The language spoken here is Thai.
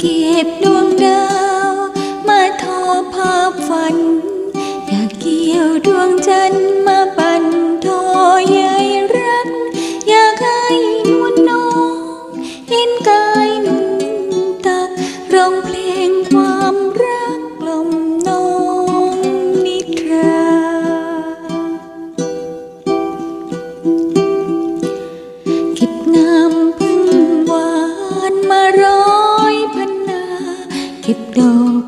เก็บดวงดาว มาทอผ้าฝัน อยากเกี่ยวดวงจันทร์ kịp đâu.